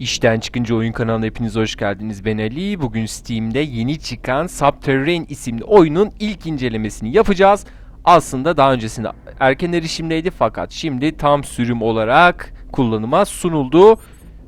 İşten çıkınca oyun kanalına hepiniz hoş geldiniz. Ben Ali. Bugün Steam'de yeni çıkan Subterrane isimli oyunun ilk incelemesini yapacağız. Aslında daha öncesinde erken erişimdeydi fakat şimdi tam sürüm olarak kullanıma sunuldu.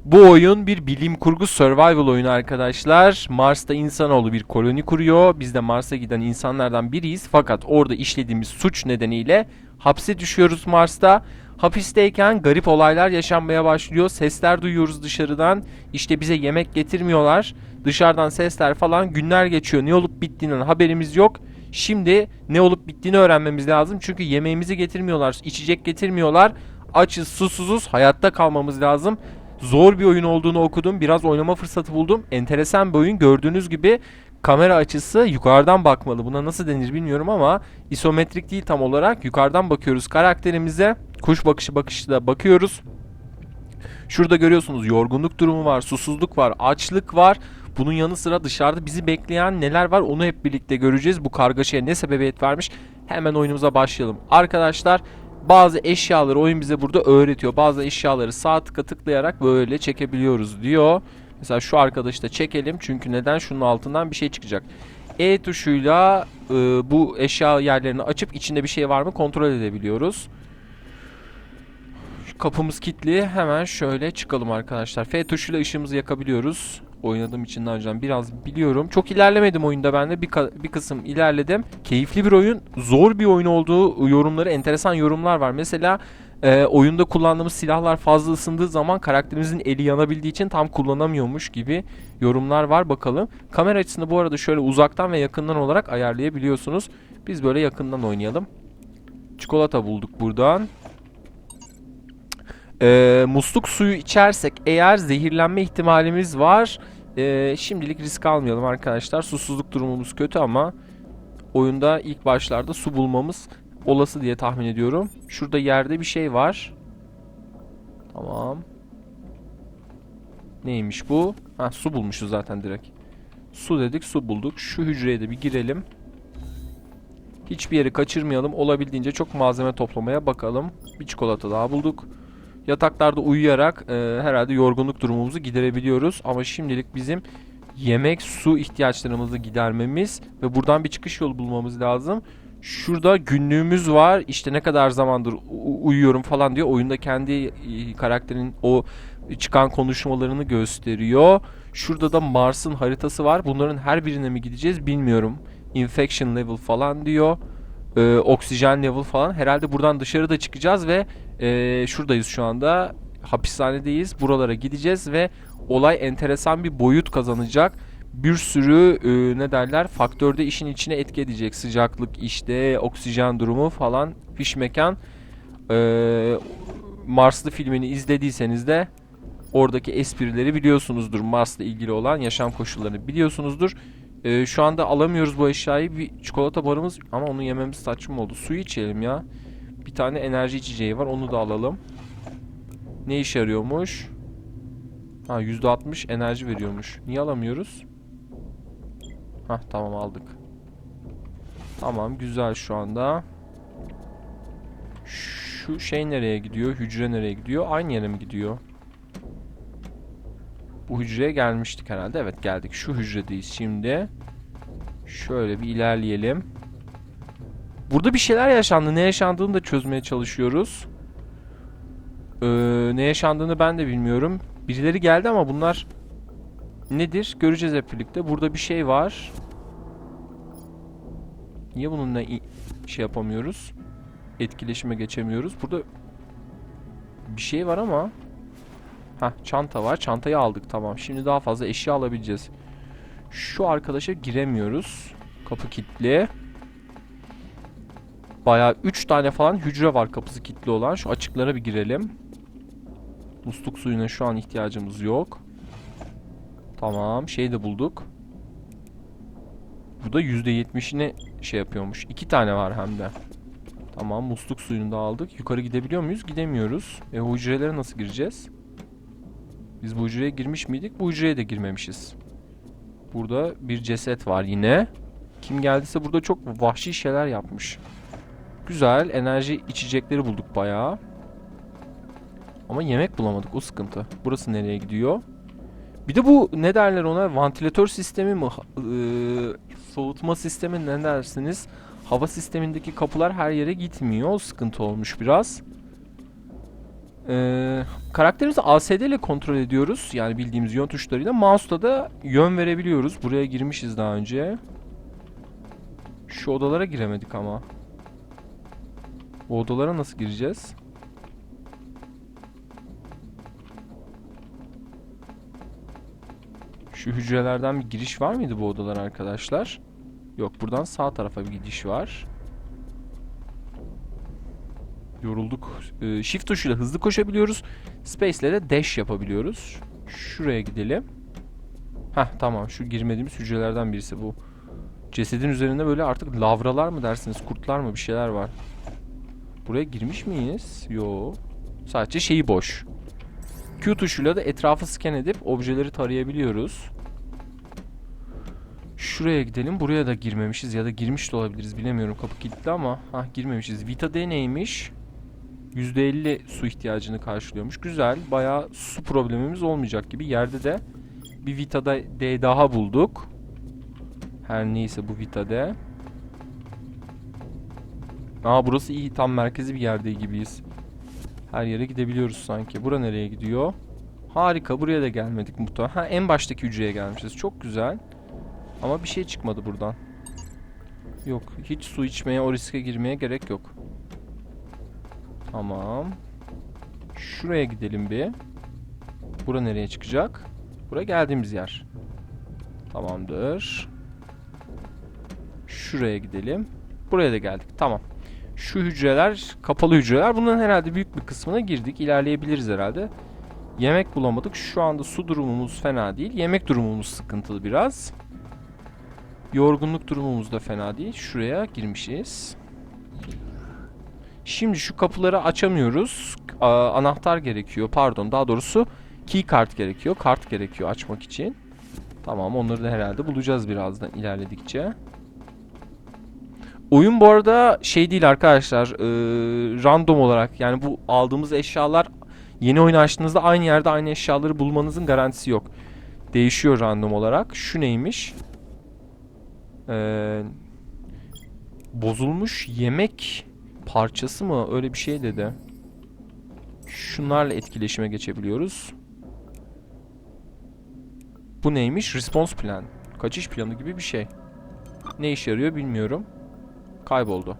Bu oyun bir bilim kurgu survival oyunu arkadaşlar. Mars'ta insanoğlu bir koloni kuruyor. Biz de Mars'a giden insanlardan biriyiz. Fakat orada işlediğimiz suç nedeniyle hapse düşüyoruz Mars'ta. Hapisteyken garip olaylar yaşanmaya başlıyor. Sesler duyuyoruz dışarıdan. İşte bize yemek getirmiyorlar. Dışarıdan sesler falan günler geçiyor. Ne olup bittiğinden haberimiz yok. Şimdi ne olup bittiğini öğrenmemiz lazım. Çünkü yemeğimizi getirmiyorlar, içecek getirmiyorlar. Açız, susuzuz, hayatta kalmamız lazım. Zor bir oyun olduğunu okudum. Biraz oynama fırsatı buldum. Enteresan bir oyun. Gördüğünüz gibi kamera açısı yukarıdan bakmalı. Buna nasıl denir bilmiyorum ama isometrik değil tam olarak. Yukarıdan bakıyoruz karakterimize. Kuş bakışı bakışla bakıyoruz. Şurada görüyorsunuz yorgunluk durumu var, susuzluk var, açlık var. Bunun yanı sıra dışarıda bizi bekleyen neler var onu hep birlikte göreceğiz. Bu kargaşaya ne sebebiyet vermiş? Hemen oyunumuza başlayalım. Arkadaşlar bazı eşyaları oyun bize burada öğretiyor. Bazı eşyaları sağ tıka tıklayarak böyle çekebiliyoruz diyor. Mesela şu arkadaşı da çekelim çünkü neden şunun altından bir şey çıkacak. E tuşuyla e, bu eşya yerlerini açıp içinde bir şey var mı kontrol edebiliyoruz. Kapımız kilitli. Hemen şöyle çıkalım arkadaşlar. F tuşuyla ışığımızı yakabiliyoruz. Oynadığım için daha önceden biraz biliyorum. Çok ilerlemedim oyunda ben de. Bir, bir kısım ilerledim. Keyifli bir oyun. Zor bir oyun olduğu yorumları, enteresan yorumlar var. Mesela e, oyunda kullandığımız silahlar fazla ısındığı zaman karakterimizin eli yanabildiği için tam kullanamıyormuş gibi yorumlar var bakalım. Kamera açısını bu arada şöyle uzaktan ve yakından olarak ayarlayabiliyorsunuz. Biz böyle yakından oynayalım. Çikolata bulduk buradan. Ee, musluk suyu içersek eğer zehirlenme ihtimalimiz var. Ee, şimdilik risk almayalım arkadaşlar. Susuzluk durumumuz kötü ama oyunda ilk başlarda su bulmamız olası diye tahmin ediyorum. Şurada yerde bir şey var. Tamam. Neymiş bu? Ha su bulmuşuz zaten direkt. Su dedik su bulduk. Şu hücreye de bir girelim. Hiçbir yeri kaçırmayalım. Olabildiğince çok malzeme toplamaya bakalım. Bir çikolata daha bulduk. Yataklarda uyuyarak e, herhalde yorgunluk durumumuzu giderebiliyoruz. Ama şimdilik bizim yemek, su ihtiyaçlarımızı gidermemiz ve buradan bir çıkış yolu bulmamız lazım. Şurada günlüğümüz var. İşte ne kadar zamandır uyuyorum falan diyor. Oyunda kendi e, karakterin o çıkan konuşmalarını gösteriyor. Şurada da Mars'ın haritası var. Bunların her birine mi gideceğiz bilmiyorum. Infection level falan diyor. Ee, oksijen level falan. Herhalde buradan dışarı da çıkacağız ve e, şuradayız şu anda. Hapishanedeyiz. Buralara gideceğiz ve olay enteresan bir boyut kazanacak. Bir sürü e, ne derler faktörde işin içine etki edecek. Sıcaklık işte oksijen durumu falan fiş mekan. E, Marslı filmini izlediyseniz de oradaki esprileri biliyorsunuzdur. Mars'la ilgili olan yaşam koşullarını biliyorsunuzdur. Ee, şu anda alamıyoruz bu eşyayı. Bir çikolata barımız ama onu yememiz saçma oldu. Suyu içelim ya. Bir tane enerji içeceği var. Onu da alalım. Ne işe yarıyormuş? Ha %60 enerji veriyormuş. Niye alamıyoruz? Ha tamam aldık. Tamam güzel şu anda. Şu şey nereye gidiyor? Hücre nereye gidiyor? Aynı yere mi gidiyor? Bu hücreye gelmiştik herhalde. Evet geldik. Şu hücredeyiz şimdi. Şöyle bir ilerleyelim. Burada bir şeyler yaşandı. Ne yaşandığını da çözmeye çalışıyoruz. Ee, ne yaşandığını ben de bilmiyorum. Birileri geldi ama bunlar nedir? Göreceğiz hep birlikte. Burada bir şey var. Niye bununla şey yapamıyoruz? Etkileşime geçemiyoruz. Burada bir şey var ama Heh çanta var. Çantayı aldık tamam. Şimdi daha fazla eşya alabileceğiz. Şu arkadaşa giremiyoruz. Kapı kilitli. Baya 3 tane falan hücre var kapısı kilitli olan. Şu açıklara bir girelim. Musluk suyuna şu an ihtiyacımız yok. Tamam. Şey de bulduk. Bu da %70'ini şey yapıyormuş. 2 tane var hem de. Tamam musluk suyunu da aldık. Yukarı gidebiliyor muyuz? Gidemiyoruz. E hücrelere nasıl gireceğiz? Biz bu hücreye girmiş miydik? Bu hücreye de girmemişiz. Burada bir ceset var yine. Kim geldiyse burada çok vahşi şeyler yapmış. Güzel. Enerji içecekleri bulduk bayağı. Ama yemek bulamadık. O sıkıntı. Burası nereye gidiyor? Bir de bu ne derler ona? Vantilatör sistemi mi? Eee, soğutma sistemi ne dersiniz? Hava sistemindeki kapılar her yere gitmiyor. O sıkıntı olmuş biraz. Eee karakterimizi ASD ile kontrol ediyoruz. Yani bildiğimiz yön tuşlarıyla. Mouse'la da yön verebiliyoruz. Buraya girmişiz daha önce. Şu odalara giremedik ama. Bu odalara nasıl gireceğiz? Şu hücrelerden bir giriş var mıydı bu odalara arkadaşlar? Yok buradan sağ tarafa bir gidiş var. Yorulduk. Ee, shift tuşuyla hızlı koşabiliyoruz. Space ile de dash yapabiliyoruz. Şuraya gidelim. Heh tamam şu girmediğimiz hücrelerden birisi bu. Cesedin üzerinde böyle artık lavralar mı dersiniz, kurtlar mı bir şeyler var. Buraya girmiş miyiz? Yo. Sadece şeyi boş. Q tuşuyla da etrafı scan edip objeleri tarayabiliyoruz. Şuraya gidelim. Buraya da girmemişiz ya da girmiş de olabiliriz. Bilemiyorum kapı kilitli ama ha girmemişiz. Vita D neymiş? %50 su ihtiyacını karşılıyormuş. Güzel. Bayağı su problemimiz olmayacak gibi. Yerde de bir Vita D daha bulduk. Her neyse bu Vita D. Aa burası iyi. Tam merkezi bir yerde gibiyiz. Her yere gidebiliyoruz sanki. Bura nereye gidiyor? Harika. Buraya da gelmedik muhtemelen. Ha en baştaki hücreye gelmişiz. Çok güzel. Ama bir şey çıkmadı buradan. Yok. Hiç su içmeye, o riske girmeye gerek yok. Tamam. Şuraya gidelim bir. Bura nereye çıkacak? Bura geldiğimiz yer. Tamamdır. Şuraya gidelim. Buraya da geldik. Tamam. Şu hücreler kapalı hücreler. Bunların herhalde büyük bir kısmına girdik. İlerleyebiliriz herhalde. Yemek bulamadık. Şu anda su durumumuz fena değil. Yemek durumumuz sıkıntılı biraz. Yorgunluk durumumuz da fena değil. Şuraya girmişiz. Şimdi şu kapıları açamıyoruz. Aa, anahtar gerekiyor. Pardon daha doğrusu key kart gerekiyor. Kart gerekiyor açmak için. Tamam onları da herhalde bulacağız birazdan ilerledikçe. Oyun bu arada şey değil arkadaşlar. eee, random olarak yani bu aldığımız eşyalar yeni oyun açtığınızda aynı yerde aynı eşyaları bulmanızın garantisi yok. Değişiyor random olarak. Şu neymiş? Eee, bozulmuş yemek parçası mı? Öyle bir şey dedi. Şunlarla etkileşime geçebiliyoruz. Bu neymiş? Response plan. Kaçış planı gibi bir şey. Ne işe yarıyor bilmiyorum. Kayboldu.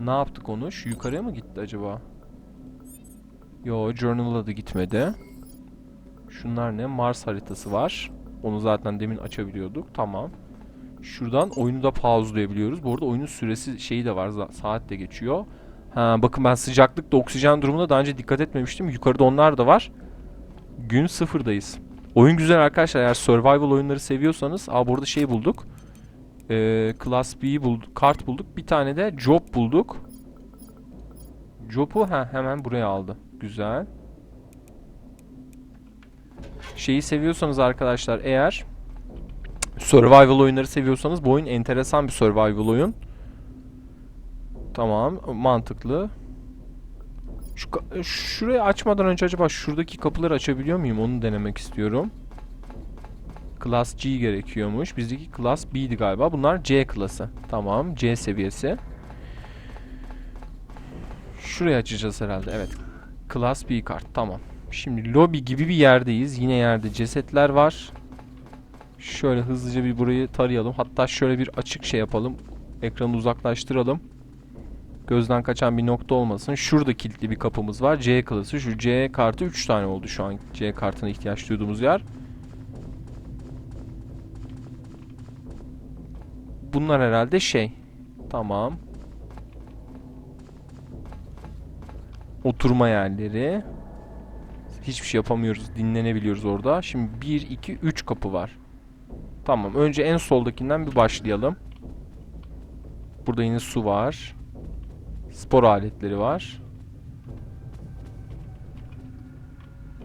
Ne yaptık onu? Şu yukarıya mı gitti acaba? Yo, Journal'a da gitmedi. Şunlar ne? Mars haritası var. Onu zaten demin açabiliyorduk. Tamam. Şuradan oyunu da pauselayabiliyoruz. Bu arada oyunun süresi şeyi de var. Saat de geçiyor. Ha, bakın ben sıcaklıkta oksijen durumuna daha önce dikkat etmemiştim. Yukarıda onlar da var. Gün sıfırdayız. Oyun güzel arkadaşlar. Eğer survival oyunları seviyorsanız. Aa burada şey bulduk. Ee, Class B'yi bulduk. Kart bulduk. Bir tane de job bulduk. Job'u hemen buraya aldı. Güzel. Şeyi seviyorsanız arkadaşlar eğer survival oyunları seviyorsanız bu oyun enteresan bir survival oyun. Tamam, mantıklı. Şu şurayı açmadan önce acaba şuradaki kapıları açabiliyor muyum? Onu denemek istiyorum. Class G gerekiyormuş. Bizdeki Class B'di galiba. Bunlar C klası. Tamam, C seviyesi. Şurayı açacağız herhalde. Evet. Class B kart. Tamam. Şimdi lobby gibi bir yerdeyiz. Yine yerde cesetler var. Şöyle hızlıca bir burayı tarayalım. Hatta şöyle bir açık şey yapalım. Ekranı uzaklaştıralım. Gözden kaçan bir nokta olmasın. Şurada kilitli bir kapımız var. C klası. Şu C kartı 3 tane oldu şu an. C kartına ihtiyaç duyduğumuz yer. Bunlar herhalde şey. Tamam. Oturma yerleri. Hiçbir şey yapamıyoruz. Dinlenebiliyoruz orada. Şimdi 1, 2, 3 kapı var. Tamam. Önce en soldakinden bir başlayalım. Burada yine su var. Spor aletleri var.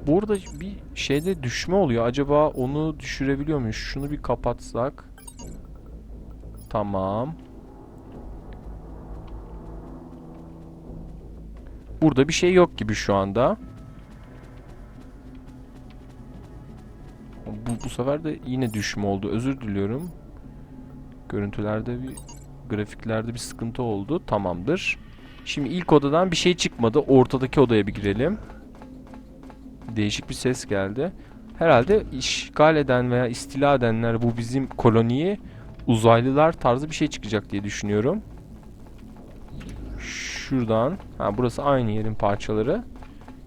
Burada bir şeyde düşme oluyor. Acaba onu düşürebiliyor muyuz? Şunu bir kapatsak. Tamam. Burada bir şey yok gibi şu anda. Bu, bu sefer de yine düşme oldu. Özür diliyorum. Görüntülerde bir grafiklerde bir sıkıntı oldu. Tamamdır. Şimdi ilk odadan bir şey çıkmadı. Ortadaki odaya bir girelim. Değişik bir ses geldi. Herhalde işgal eden veya istila edenler bu bizim koloniyi uzaylılar tarzı bir şey çıkacak diye düşünüyorum. Şuradan. Ha burası aynı yerin parçaları.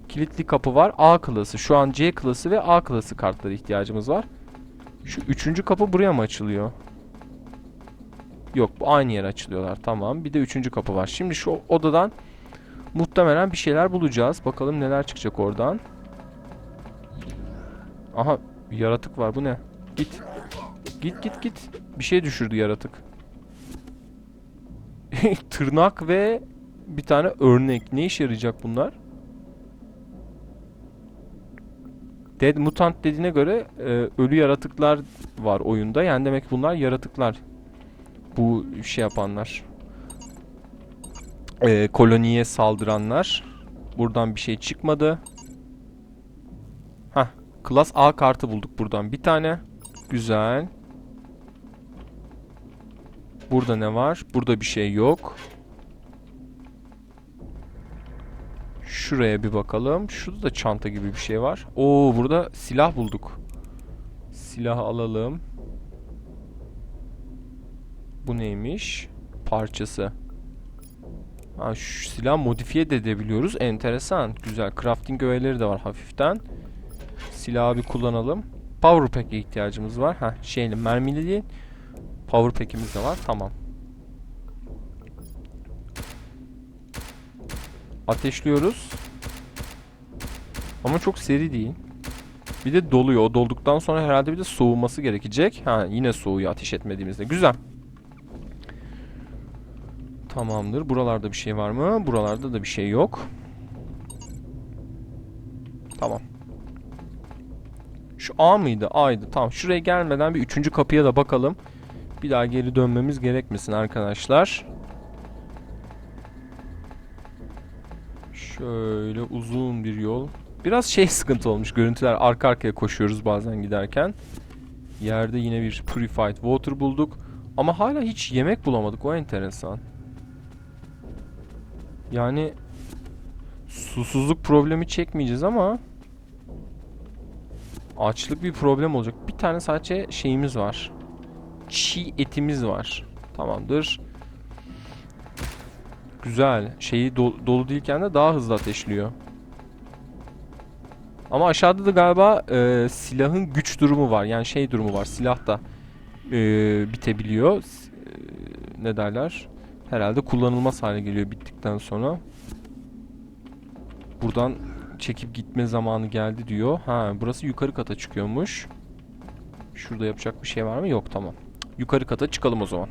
Kilitli kapı var. A klası. Şu an C klası ve A klası kartlara ihtiyacımız var. Şu üçüncü kapı buraya mı açılıyor? Yok bu aynı yer açılıyorlar. Tamam. Bir de üçüncü kapı var. Şimdi şu odadan muhtemelen bir şeyler bulacağız. Bakalım neler çıkacak oradan. Aha bir yaratık var. Bu ne? Git. Git git git. Bir şey düşürdü yaratık. Tırnak ve bir tane örnek. Ne işe yarayacak bunlar? Dead Mutant dediğine göre e, ölü yaratıklar var oyunda. Yani demek bunlar yaratıklar. Bu şey yapanlar. E, koloniye saldıranlar. Buradan bir şey çıkmadı. Hah. Klas A kartı bulduk buradan. Bir tane. Güzel. Burada ne var? Burada bir şey yok. Şuraya bir bakalım. Şurada da çanta gibi bir şey var. Oo burada silah bulduk. Silahı alalım. Bu neymiş? Parçası. Ha, şu silah modifiye de edebiliyoruz. Enteresan. Güzel. Crafting öğeleri de var hafiften. Silahı bir kullanalım. Power Pack'e ihtiyacımız var. Ha, şeyli mermili değil. Power Pack'imiz de var. Tamam. Ateşliyoruz. Ama çok seri değil. Bir de doluyor. O dolduktan sonra herhalde bir de soğuması gerekecek. Ha yine soğuyor ateş etmediğimizde. Güzel. Tamamdır. Buralarda bir şey var mı? Buralarda da bir şey yok. Tamam. Şu A mıydı? A'ydı. Tamam. Şuraya gelmeden bir üçüncü kapıya da bakalım. Bir daha geri dönmemiz gerekmesin arkadaşlar. Şöyle uzun bir yol. Biraz şey sıkıntı olmuş. Görüntüler arka arkaya koşuyoruz bazen giderken. Yerde yine bir purified water bulduk. Ama hala hiç yemek bulamadık. O enteresan. Yani susuzluk problemi çekmeyeceğiz ama açlık bir problem olacak. Bir tane sadece şeyimiz var. Çiğ etimiz var. Tamamdır. Güzel. Şeyi do- dolu değilken de daha hızlı ateşliyor. Ama aşağıda da galiba e, silahın güç durumu var. Yani şey durumu var. Silah da e, bitebiliyor. E, ne derler? Herhalde kullanılmaz hale geliyor bittikten sonra. Buradan çekip gitme zamanı geldi diyor. Ha, burası yukarı kata çıkıyormuş. Şurada yapacak bir şey var mı? Yok, tamam. Yukarı kata çıkalım o zaman.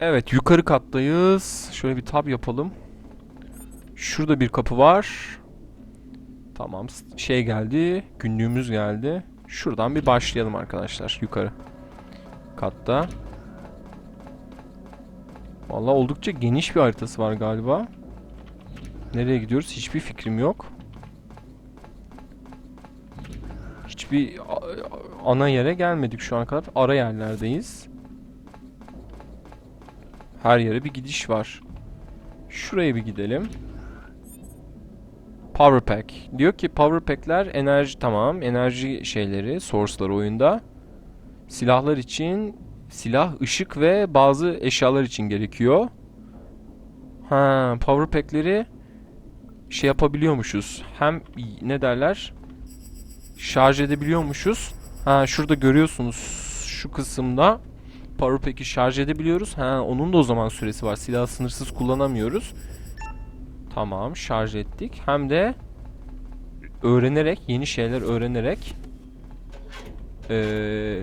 Evet, yukarı kattayız. Şöyle bir tab yapalım. Şurada bir kapı var. Tamam, şey geldi. Günlüğümüz geldi. Şuradan bir başlayalım arkadaşlar yukarı. Katta. Vallahi oldukça geniş bir haritası var galiba. Nereye gidiyoruz hiçbir fikrim yok. Hiçbir ana yere gelmedik şu ana kadar. Ara yerlerdeyiz. Her yere bir gidiş var. Şuraya bir gidelim. Power Pack. Diyor ki Power Pack'ler enerji tamam. Enerji şeyleri, source'ları oyunda. Silahlar için silah, ışık ve bazı eşyalar için gerekiyor. Ha, Power Pack'leri şey yapabiliyormuşuz. Hem ne derler? Şarj edebiliyormuşuz. Ha, şurada görüyorsunuz şu kısımda Power Pack'i şarj edebiliyoruz. Ha, onun da o zaman süresi var. Silahı sınırsız kullanamıyoruz. Tamam, şarj ettik. Hem de öğrenerek, yeni şeyler öğrenerek eee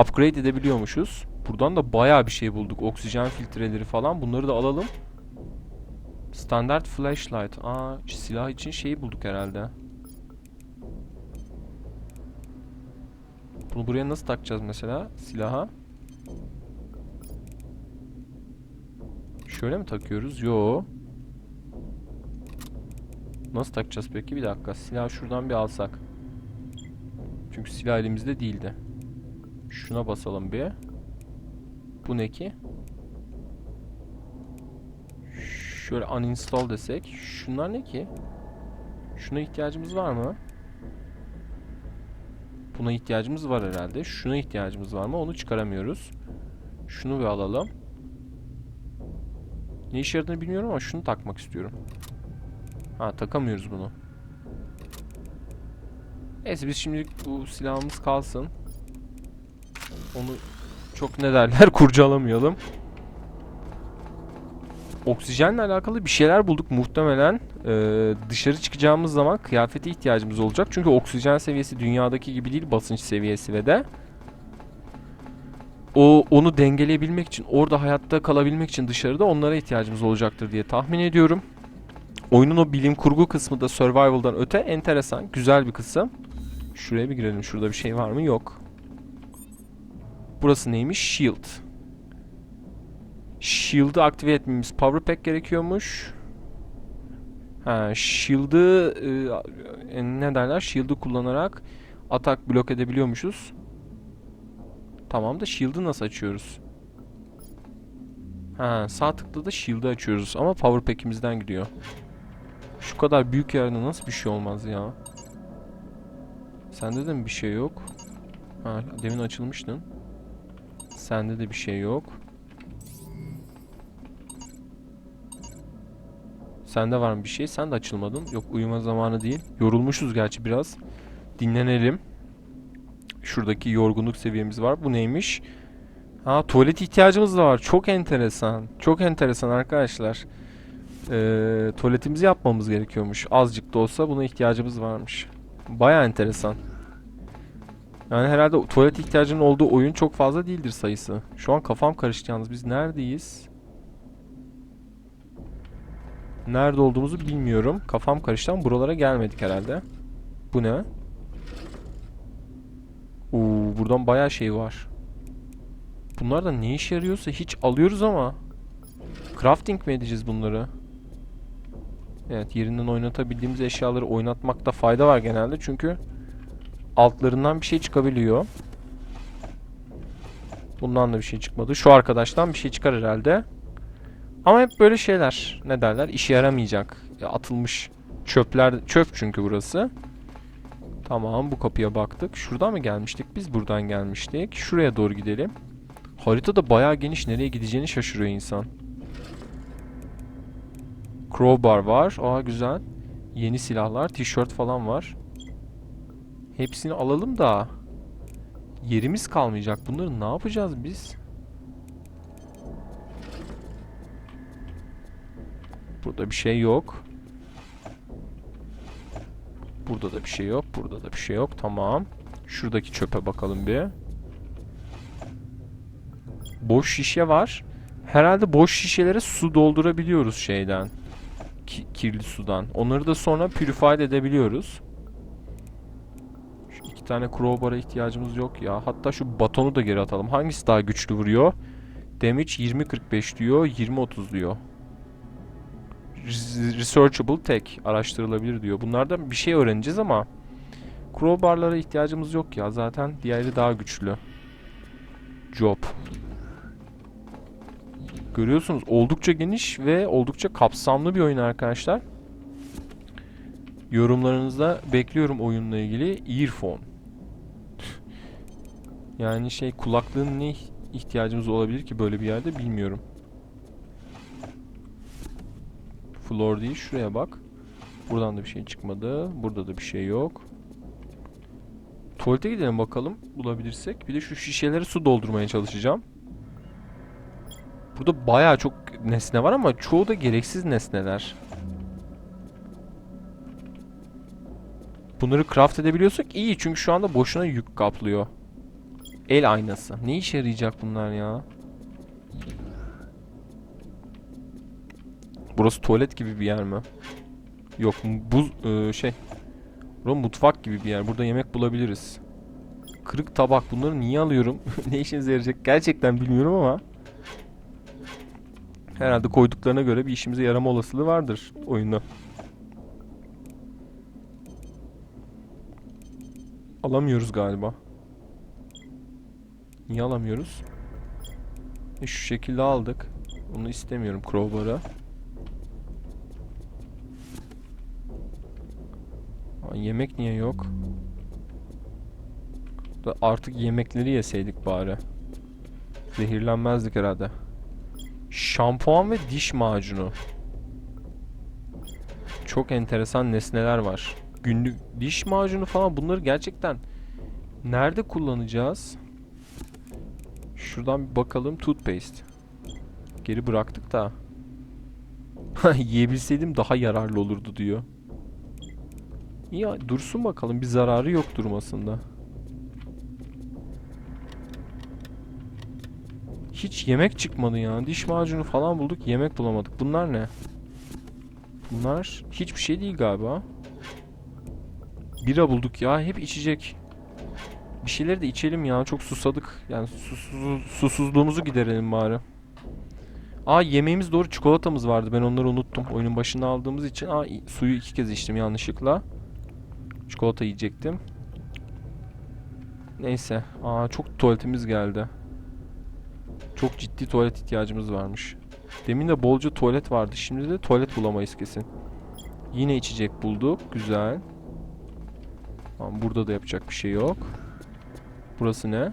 upgrade edebiliyormuşuz. Buradan da bayağı bir şey bulduk. Oksijen filtreleri falan. Bunları da alalım. Standart flashlight. Aa, silah için şeyi bulduk herhalde. Bunu buraya nasıl takacağız mesela? Silaha. Şöyle mi takıyoruz? Yo. Nasıl takacağız peki? Bir dakika. Silah şuradan bir alsak. Çünkü silah elimizde değildi. Şuna basalım bir. Bu ne ki? Şöyle uninstall desek. Şunlar ne ki? Şuna ihtiyacımız var mı? Buna ihtiyacımız var herhalde. Şuna ihtiyacımız var mı? Onu çıkaramıyoruz. Şunu bir alalım. Ne işe yaradığını bilmiyorum ama şunu takmak istiyorum. Ha takamıyoruz bunu. Neyse biz şimdi bu silahımız kalsın. Onu çok ne derler kurcalamayalım. Oksijenle alakalı bir şeyler bulduk muhtemelen. Ee, dışarı çıkacağımız zaman kıyafete ihtiyacımız olacak. Çünkü oksijen seviyesi dünyadaki gibi değil basınç seviyesi ve de. O onu dengeleyebilmek için, orada hayatta kalabilmek için dışarıda onlara ihtiyacımız olacaktır diye tahmin ediyorum. Oyunun o bilim kurgu kısmı da survival'dan öte enteresan, güzel bir kısım. Şuraya bir girelim. Şurada bir şey var mı? Yok. Burası neymiş? Shield. Shield'ı aktive etmemiz power pack gerekiyormuş. Ha, Shield'ı e, ne derler? Shield'ı kullanarak atak blok edebiliyormuşuz. Tamam da Shield'ı nasıl açıyoruz? Ha, sağ tıkla da Shield'ı açıyoruz ama power pack'imizden gidiyor. Şu kadar büyük yerde nasıl bir şey olmaz ya? Sende de mi bir şey yok? Ha, demin açılmıştın. Sende de bir şey yok. Sende var mı bir şey? Sen de açılmadın. Yok uyuma zamanı değil. Yorulmuşuz gerçi biraz. Dinlenelim. Şuradaki yorgunluk seviyemiz var. Bu neymiş? Ha tuvalet ihtiyacımız da var. Çok enteresan. Çok enteresan arkadaşlar. Ee, tuvaletimizi yapmamız gerekiyormuş. Azıcık da olsa buna ihtiyacımız varmış. Baya enteresan. Yani herhalde tuvalet ihtiyacının olduğu oyun çok fazla değildir sayısı. Şu an kafam karıştı yalnız. Biz neredeyiz? Nerede olduğumuzu bilmiyorum. Kafam karıştı ama buralara gelmedik herhalde. Bu ne? Oo, buradan bayağı şey var. Bunlar da ne işe yarıyorsa hiç alıyoruz ama. Crafting mi edeceğiz bunları? Evet yerinden oynatabildiğimiz eşyaları oynatmakta fayda var genelde çünkü altlarından bir şey çıkabiliyor. Bundan da bir şey çıkmadı. Şu arkadaştan bir şey çıkar herhalde. Ama hep böyle şeyler ne derler işe yaramayacak. Ya atılmış çöpler çöp çünkü burası. Tamam bu kapıya baktık. Şuradan mı gelmiştik? Biz buradan gelmiştik. Şuraya doğru gidelim. Harita da bayağı geniş. Nereye gideceğini şaşırıyor insan. Crowbar var. Aa güzel. Yeni silahlar, tişört falan var. Hepsini alalım da yerimiz kalmayacak. Bunları ne yapacağız biz? Burada bir şey yok. Burada da bir şey yok. Burada da bir şey yok. Tamam. Şuradaki çöpe bakalım bir. Boş şişe var. Herhalde boş şişelere su doldurabiliyoruz şeyden. Ki kirli sudan. Onları da sonra purified edebiliyoruz. Şu iki tane crowbar'a ihtiyacımız yok ya. Hatta şu batonu da geri atalım. Hangisi daha güçlü vuruyor? Damage 20-45 diyor. 20-30 diyor. Res- Researchable tek. Araştırılabilir diyor. Bunlardan bir şey öğreneceğiz ama crowbar'lara ihtiyacımız yok ya. Zaten diğeri daha güçlü. Job. Görüyorsunuz oldukça geniş ve oldukça kapsamlı bir oyun arkadaşlar. Yorumlarınızda bekliyorum oyunla ilgili. Earphone. yani şey kulaklığın ne ihtiyacımız olabilir ki böyle bir yerde bilmiyorum. Floor değil şuraya bak. Buradan da bir şey çıkmadı. Burada da bir şey yok. Tuvalete gidelim bakalım bulabilirsek. Bir de şu şişelere su doldurmaya çalışacağım. Burada bayağı çok nesne var ama çoğu da gereksiz nesneler. Bunları craft edebiliyorsak iyi çünkü şu anda boşuna yük kaplıyor. El aynası. Ne işe yarayacak bunlar ya? Burası tuvalet gibi bir yer mi? Yok bu e, şey. Burası mutfak gibi bir yer. Burada yemek bulabiliriz. Kırık tabak bunları niye alıyorum? ne işinize yarayacak gerçekten bilmiyorum ama. Herhalde koyduklarına göre bir işimize yarama olasılığı vardır oyunda. Alamıyoruz galiba. Niye alamıyoruz? E şu şekilde aldık. Onu istemiyorum crowbar'ı. Yemek niye yok? Da artık yemekleri yeseydik bari. Zehirlenmezdik herhalde. Şampuan ve diş macunu. Çok enteresan nesneler var. Günlük diş macunu falan bunları gerçekten nerede kullanacağız? Şuradan bir bakalım toothpaste. Geri bıraktık da. Yiyebilseydim daha yararlı olurdu diyor. Ya dursun bakalım bir zararı yok durmasında. Hiç yemek çıkmadı ya. Diş macunu falan bulduk yemek bulamadık. Bunlar ne? Bunlar hiçbir şey değil galiba. Bira bulduk ya. Hep içecek. Bir şeyleri de içelim ya. Çok susadık. Yani susuz, susuzluğumuzu giderelim bari. Aa yemeğimiz doğru çikolatamız vardı. Ben onları unuttum. Oyunun başında aldığımız için. Aa suyu iki kez içtim yanlışlıkla. Çikolata yiyecektim. Neyse. Aa çok tuvaletimiz geldi. Çok ciddi tuvalet ihtiyacımız varmış. Demin de bolca tuvalet vardı. Şimdi de tuvalet bulamayız kesin. Yine içecek bulduk. Güzel. Tamam, burada da yapacak bir şey yok. Burası ne?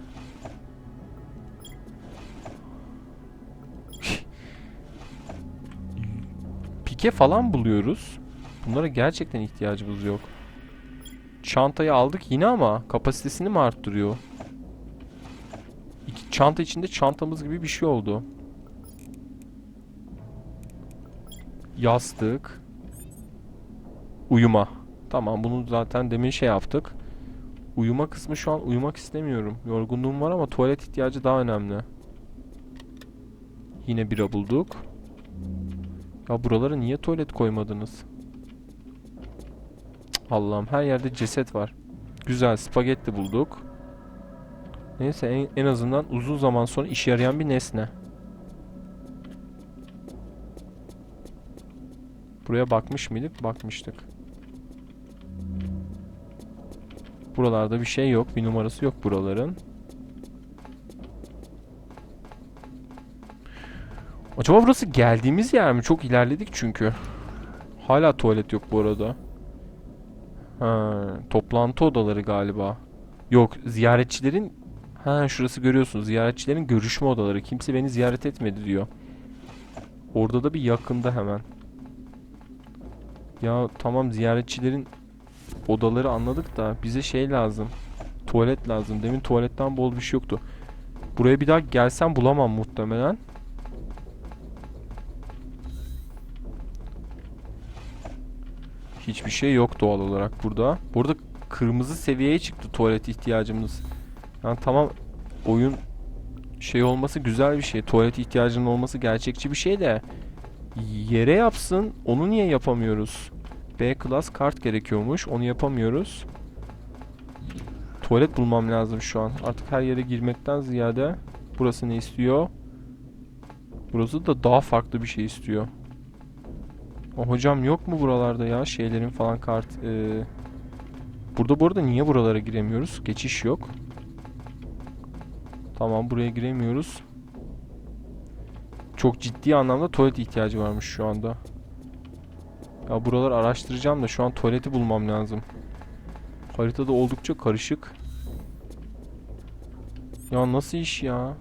Pike falan buluyoruz. Bunlara gerçekten ihtiyacımız yok. Çantayı aldık yine ama kapasitesini mi arttırıyor? İki çanta içinde çantamız gibi bir şey oldu. Yastık. Uyuma. Tamam bunu zaten demin şey yaptık. Uyuma kısmı şu an uyumak istemiyorum. Yorgunluğum var ama tuvalet ihtiyacı daha önemli. Yine bira bulduk. Ya buralara niye tuvalet koymadınız? Allah'ım her yerde ceset var. Güzel spagetti bulduk. Neyse en, en azından uzun zaman sonra işe yarayan bir nesne. Buraya bakmış mıydık? Bakmıştık. Buralarda bir şey yok. Bir numarası yok buraların. Acaba burası geldiğimiz yer mi? Çok ilerledik çünkü. Hala tuvalet yok bu arada. Ha, toplantı odaları galiba. Yok, ziyaretçilerin Ha, şurası görüyorsunuz. Ziyaretçilerin görüşme odaları. Kimse beni ziyaret etmedi diyor. Orada da bir yakında hemen. Ya tamam ziyaretçilerin odaları anladık da bize şey lazım. Tuvalet lazım. Demin tuvaletten bol bir şey yoktu. Buraya bir daha gelsem bulamam muhtemelen. Hiçbir şey yok doğal olarak burada. Burada kırmızı seviyeye çıktı tuvalet ihtiyacımız. Yani tamam oyun şey olması güzel bir şey. Tuvalet ihtiyacının olması gerçekçi bir şey de yere yapsın. Onu niye yapamıyoruz? B class kart gerekiyormuş. Onu yapamıyoruz. Tuvalet bulmam lazım şu an. Artık her yere girmekten ziyade burası ne istiyor? Burası da daha farklı bir şey istiyor. O hocam yok mu buralarda ya şeylerin falan kart ee, Burada bu arada niye buralara giremiyoruz? Geçiş yok. Tamam buraya giremiyoruz. Çok ciddi anlamda tuvalet ihtiyacı varmış şu anda. Ya buraları araştıracağım da şu an tuvaleti bulmam lazım. Haritada oldukça karışık. Ya nasıl iş ya?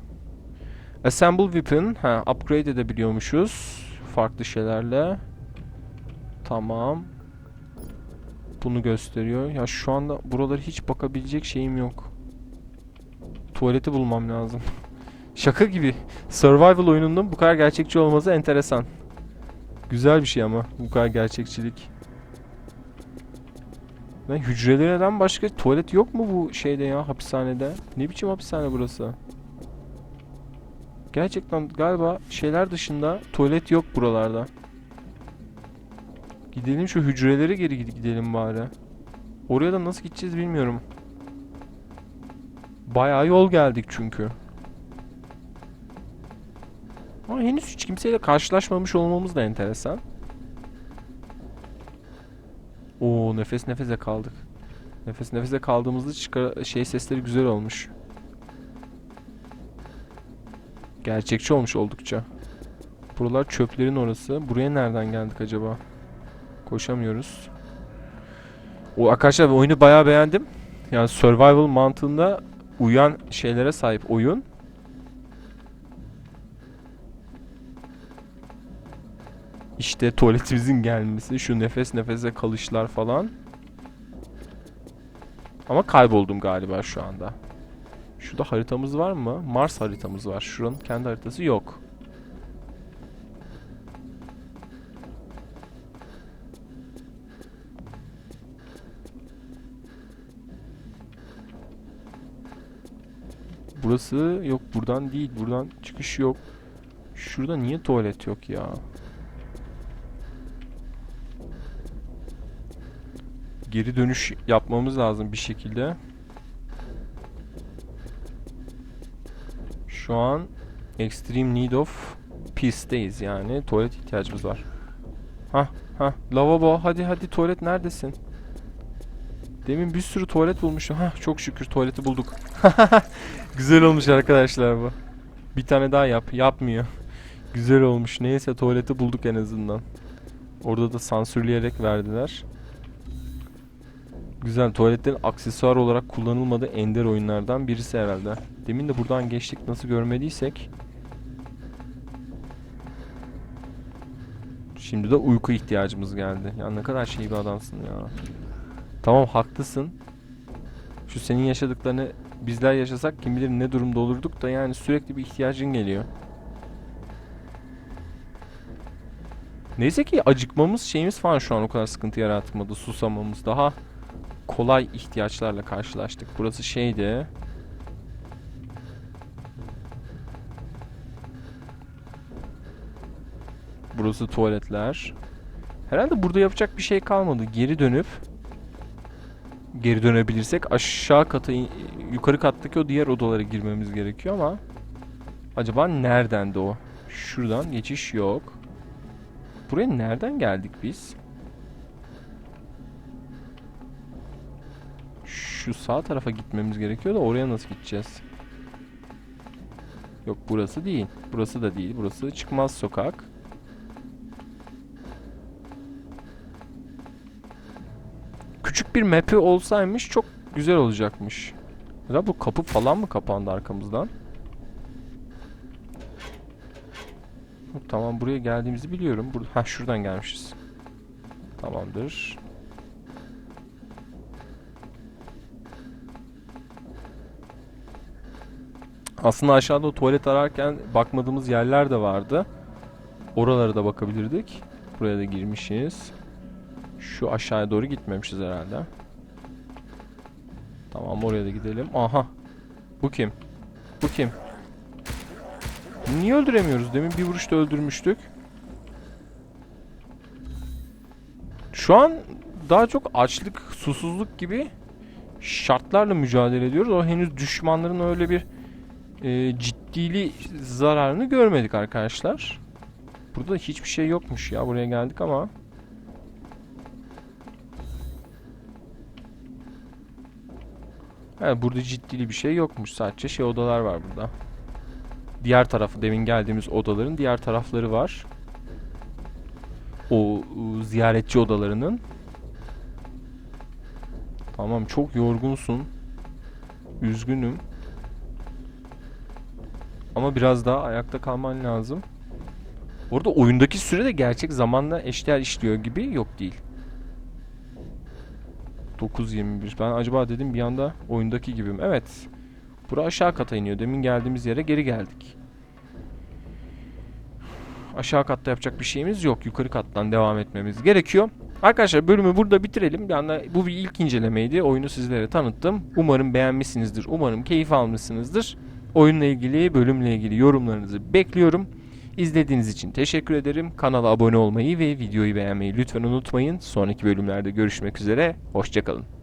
Assemble weapon. Ha, upgrade edebiliyormuşuz. Farklı şeylerle. Tamam. Bunu gösteriyor. Ya şu anda buraları hiç bakabilecek şeyim yok. Tuvaleti bulmam lazım. Şaka gibi. Survival oyununun bu kadar gerçekçi olması enteresan. Güzel bir şey ama bu kadar gerçekçilik. Ve hücrelerden başka tuvalet yok mu bu şeyde ya hapishanede? Ne biçim hapishane burası? Gerçekten galiba şeyler dışında tuvalet yok buralarda. Gidelim şu hücrelere geri gid- gidelim bari. Oraya da nasıl gideceğiz bilmiyorum. Bayağı yol geldik çünkü. Ama henüz hiç kimseyle karşılaşmamış olmamız da enteresan. Oo nefes nefese kaldık. Nefes nefese kaldığımızda çıkar şey sesleri güzel olmuş. Gerçekçi olmuş oldukça. Buralar çöplerin orası. Buraya nereden geldik acaba? Koşamıyoruz. O arkadaşlar oyunu bayağı beğendim. Yani survival mantığında uyan şeylere sahip oyun. İşte tuvaletimizin gelmesi, şu nefes nefese kalışlar falan. Ama kayboldum galiba şu anda. Şurada haritamız var mı? Mars haritamız var. Şuranın kendi haritası yok. Burası yok buradan değil. Buradan çıkış yok. Şurada niye tuvalet yok ya? Geri dönüş yapmamız lazım bir şekilde. Şu an extreme need of peace'teyiz yani. Tuvalet ihtiyacımız var. Ha ha lavabo hadi hadi tuvalet neredesin? Demin bir sürü tuvalet bulmuşum. Ha çok şükür tuvaleti bulduk. Güzel olmuş arkadaşlar bu. Bir tane daha yap. Yapmıyor. Güzel olmuş. Neyse tuvaleti bulduk en azından. Orada da sansürleyerek verdiler. Güzel. Tuvaletlerin aksesuar olarak kullanılmadığı ender oyunlardan birisi herhalde. Demin de buradan geçtik. Nasıl görmediysek. Şimdi de uyku ihtiyacımız geldi. Ya ne kadar şey bir adamsın ya. Tamam haklısın. Şu senin yaşadıklarını bizler yaşasak kim bilir ne durumda olurduk da yani sürekli bir ihtiyacın geliyor. Neyse ki acıkmamız şeyimiz falan şu an o kadar sıkıntı yaratmadı. Susamamız daha kolay ihtiyaçlarla karşılaştık. Burası şeydi. Burası tuvaletler. Herhalde burada yapacak bir şey kalmadı. Geri dönüp geri dönebilirsek aşağı kata yukarı kattaki o diğer odalara girmemiz gerekiyor ama acaba nereden de o? Şuradan geçiş yok. Buraya nereden geldik biz? Şu sağ tarafa gitmemiz gerekiyor da oraya nasıl gideceğiz? Yok burası değil. Burası da değil. Burası çıkmaz sokak. Küçük bir map'i olsaymış çok güzel olacakmış. Ya bu kapı falan mı kapandı arkamızdan? Tamam buraya geldiğimizi biliyorum. Bur ha şuradan gelmişiz. Tamamdır. Aslında aşağıda o tuvalet ararken bakmadığımız yerler de vardı. Oralara da bakabilirdik. Buraya da girmişiz. Şu aşağıya doğru gitmemişiz herhalde. Tamam oraya da gidelim. Aha. Bu kim? Bu kim? Niye öldüremiyoruz? Demin bir vuruşta öldürmüştük. Şu an daha çok açlık, susuzluk gibi şartlarla mücadele ediyoruz. O henüz düşmanların öyle bir e, ciddili zararını görmedik arkadaşlar. Burada hiçbir şey yokmuş ya. Buraya geldik ama. Evet, burada ciddili bir şey yokmuş. Sadece şey odalar var burada. Diğer tarafı demin geldiğimiz odaların diğer tarafları var. O ziyaretçi odalarının. Tamam çok yorgunsun. Üzgünüm. Ama biraz daha ayakta kalman lazım. Orada oyundaki süre de gerçek zamanla eşdeğer işliyor gibi yok değil. 9.21. Ben acaba dedim bir anda oyundaki gibiyim. Evet. Bura aşağı kata iniyor. Demin geldiğimiz yere geri geldik. Aşağı katta yapacak bir şeyimiz yok. Yukarı kattan devam etmemiz gerekiyor. Arkadaşlar bölümü burada bitirelim. Anda bu bir ilk incelemeydi. Oyunu sizlere tanıttım. Umarım beğenmişsinizdir. Umarım keyif almışsınızdır. Oyunla ilgili, bölümle ilgili yorumlarınızı bekliyorum. İzlediğiniz için teşekkür ederim. Kanala abone olmayı ve videoyu beğenmeyi lütfen unutmayın. Sonraki bölümlerde görüşmek üzere. Hoşçakalın.